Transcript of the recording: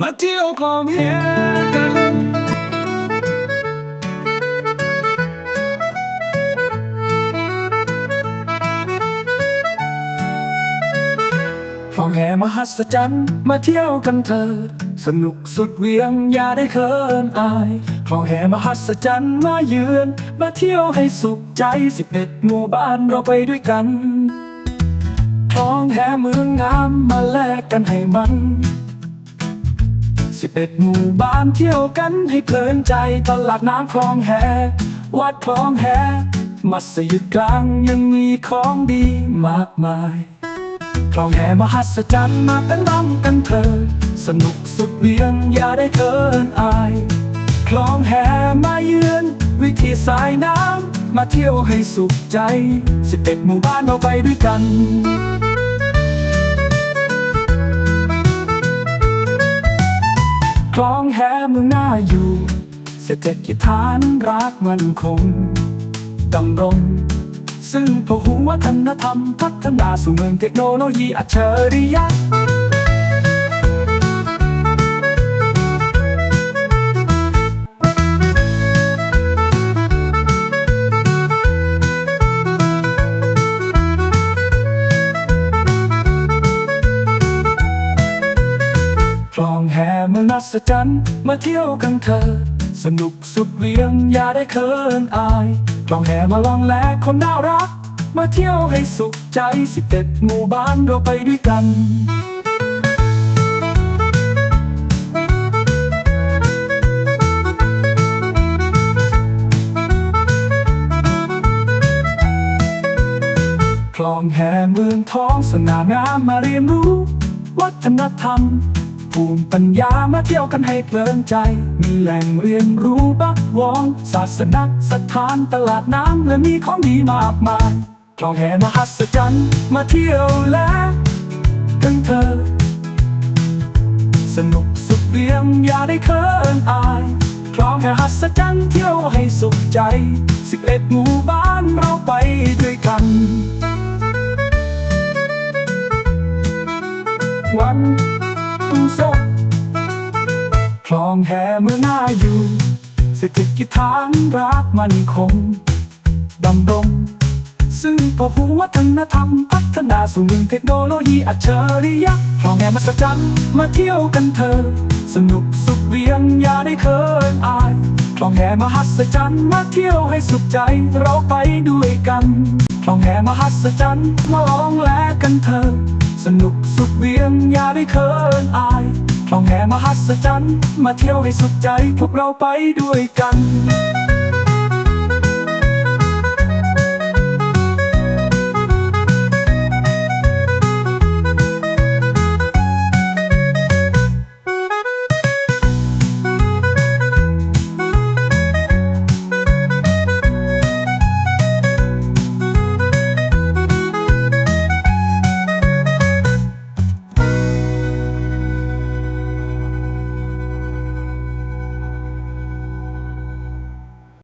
มาเที่ยวคลองแหกันคลองแห่มหัศจรรย์มาเที่ยวกันเถิดสนุกสุดเวียงอย่าได้เขินอายคลองแห่มหัศจรรย์มาเยือนมาเที่ยวให้สุขใจสิบเอ็ดหมู่บ้านเราไปด้วยกันคลองแห่เมืองงามมาแลกกันให้มัน สิบเอ็ดหมู่บ้านเที่ยวกันให้เพลินใจตลาดน้ำคลองแห วัดคลองแห มัสยิดกลางยังมีของดีมากมาย คลองแหมหัศจรรย์มาเต้นรำกันเถิดสนุกสุดเวียงอย่าได้เกินอาย คลองแหมาเยือน วิธีสายน้ำมาเที่ยวให้สุขใจสิบเอ็ดหมู่บ้านเราไปด้วยกัน คลองแห่เมืองน่าอยู่ เศรษฐกิจฐานรักมันคงดำรง ซึ่งพหุวัฒนธรรมพัฒนาสู่เมืองเทคโนโลยีอัจฉริยะ มืองนัศจรรย์มาเที่ยวกันเถิดสนุกสุดเวียงอย่าได้เคินอายคลองแห่มาลองแลคนน่ารัก มาเที่ยวให้สุขใจสิบเอ็ดหมู่บ้านเราไปด้วยกันคลองแห่เมืองท้องสง่างามมาเรียนรู้ วัฒนธรรม ภูมิปัญญามาเที่ยวกันให้เพลินใจ มีแหล่งเรียนรู้บักวอง ศาสนาสถานตลาดน้ำและมีของดีมากมายคลองแห่มหัศจรรย์มาเที่ยวแล้วกันเถอสนุกสุดเวียงอย่าได้เคินอายคลองแห่หัศจรรย์เที่ยวให้สุขใจสิบเอ็ดหมู่บ้านเราไปด้วยกันวัน ศกคลองแห่เมื่อหน้าอยู่ เศรษฐกิจฐานรักมันคงดำรงซึ่งพหุวัฒนธรรมพัฒนาสู่เมืองเทคโนโลยีอัจฉริยะคลองแห่มาสจันมาเที่ยวกันเถอะสนุกสุขเวียงอย่าได้เคินอายคลองแห่มหัศจรรย์มาเที่ยวให้สุขใจเราไปด้วยกัน คลองแห่มหัศจรรย์มาลองแลกกันเถอะสนุกสุดเวียงอย่าได้เคินอายคลองแห่มหัศจรรย์มาเที่ยวให้สุดใจพวกเราไปด้วยกัน